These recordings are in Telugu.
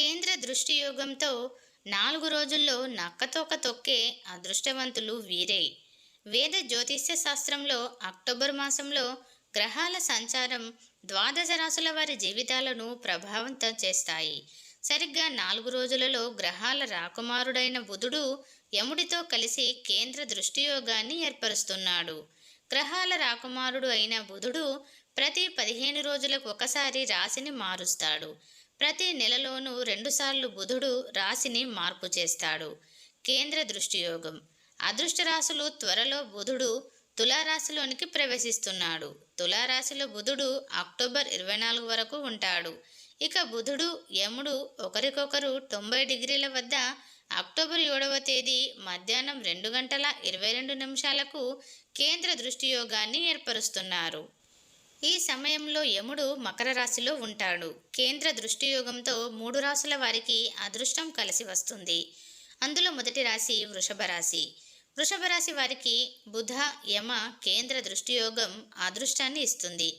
కేంద్ర దృష్టి యోగంతో నాలుగు రోజుల్లో నక్కతోక తొక్కే అదృష్టవంతులు వీరే. వేద జ్యోతిష్య శాస్త్రంలో అక్టోబర్ మాసంలో గ్రహాల సంచారం ద్వాదశ రాశుల వారి జీవితాలను ప్రభావితం చేస్తాయి. సరిగ్గా నాలుగు రోజులలో గ్రహాల రాకుమారుడైన బుధుడు యముడితో కలిసి కేంద్ర దృష్టియోగాన్ని ఏర్పరుస్తున్నాడు. గ్రహాల రాకుమారుడు అయిన బుధుడు ప్రతి పదిహేను రోజులకు ఒకసారి రాశిని మారుస్తాడు. ప్రతి నెలలోనూ రెండుసార్లు బుధుడు రాశిని మార్పు చేస్తాడు. కేంద్ర దృష్టియోగం. అదృష్ట రాశులు త్వరలో బుధుడు తులారాశిలోనికి ప్రవేశిస్తున్నాడు. తులారాశిలో బుధుడు అక్టోబర్ ఇరవై నాలుగు వరకు ఉంటాడు. ఇక బుధుడు యముడు ఒకరికొకరు తొంభై డిగ్రీల వద్ద అక్టోబర్ ఏడవ తేదీ మధ్యాహ్నం రెండు గంటల ఇరవై రెండు నిమిషాలకు కేంద్ర దృష్టి యోగాన్ని ఏర్పరుస్తున్నారు. ఈ సమయంలో యముడు మకర రాశిలో ఉంటాడు. కేంద్ర దృష్టి యోగంతో మూడు రాశుల వారికి అదృష్టం కలిసి వస్తుంది. అందులో మొదటి రాశి వృషభ రాశి. వృషభ రాశి వారికి బుధ యమ కేంద్ర దృష్టియోగం అదృష్టాన్ని ఇస్తుంది.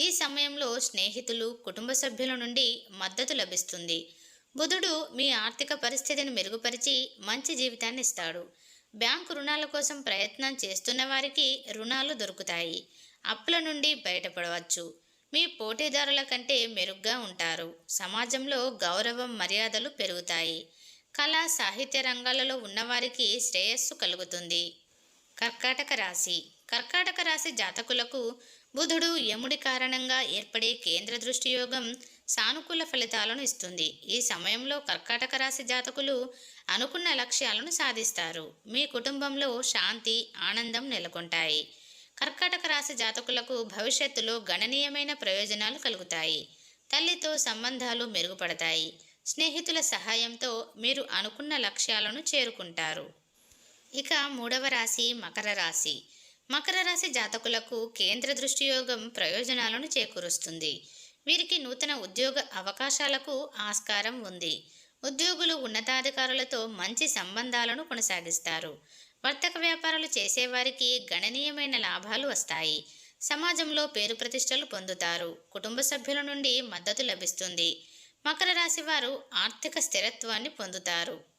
ఈ సమయంలో స్నేహితులు కుటుంబ సభ్యుల నుండి మద్దతు లభిస్తుంది. బుధుడు మీ ఆర్థిక పరిస్థితిని మెరుగుపరిచి మంచి జీవితాన్ని ఇస్తాడు. బ్యాంకు రుణాల కోసం ప్రయత్నం చేస్తున్న వారికి రుణాలు దొరుకుతాయి. అప్పుల నుండి బయటపడవచ్చు. మీ పోటీదారుల కంటే మెరుగ్గా ఉంటారు. సమాజంలో గౌరవం మర్యాదలు పెరుగుతాయి. కళా సాహిత్య రంగాలలో ఉన్నవారికి శ్రేయస్సు కలుగుతుంది. కర్కాటక రాశి. కర్కాటక రాశి జాతకులకు బుధుడు యముడి కారణంగా ఏర్పడే కేంద్ర దృష్టి యోగం సానుకూల ఫలితాలను ఇస్తుంది. ఈ సమయంలో కర్కాటక రాశి జాతకులు అనుకున్న లక్ష్యాలను సాధిస్తారు. మీ కుటుంబంలో శాంతి ఆనందం నెలకొంటాయి. కర్కాటక రాశి జాతకులకు భవిష్యత్తులో గణనీయమైన ప్రయోజనాలు కలుగుతాయి. తల్లితో సంబంధాలు మెరుగుపడతాయి. స్నేహితుల సహాయంతో మీరు అనుకున్న లక్ష్యాలను చేరుకుంటారు. ఇక మూడవ రాశి మకర రాశి. మకర రాశి జాతకులకు కేంద్ర దృష్టి యోగం ప్రయోజనాలను చేకూరుస్తుంది. వీరికి నూతన ఉద్యోగ అవకాశాలకు ఆస్కారం ఉంది. ఉద్యోగులు ఉన్నతాధికారులతో మంచి సంబంధాలను కొనసాగిస్తారు. వర్తక వ్యాపారాలు చేసేవారికి గణనీయమైన లాభాలు వస్తాయి. సమాజంలో పేరు ప్రతిష్టలు పొందుతారు. కుటుంబ సభ్యుల నుండి మద్దతు లభిస్తుంది. మకర రాశి వారు ఆర్థిక స్థిరత్వాన్ని పొందుతారు.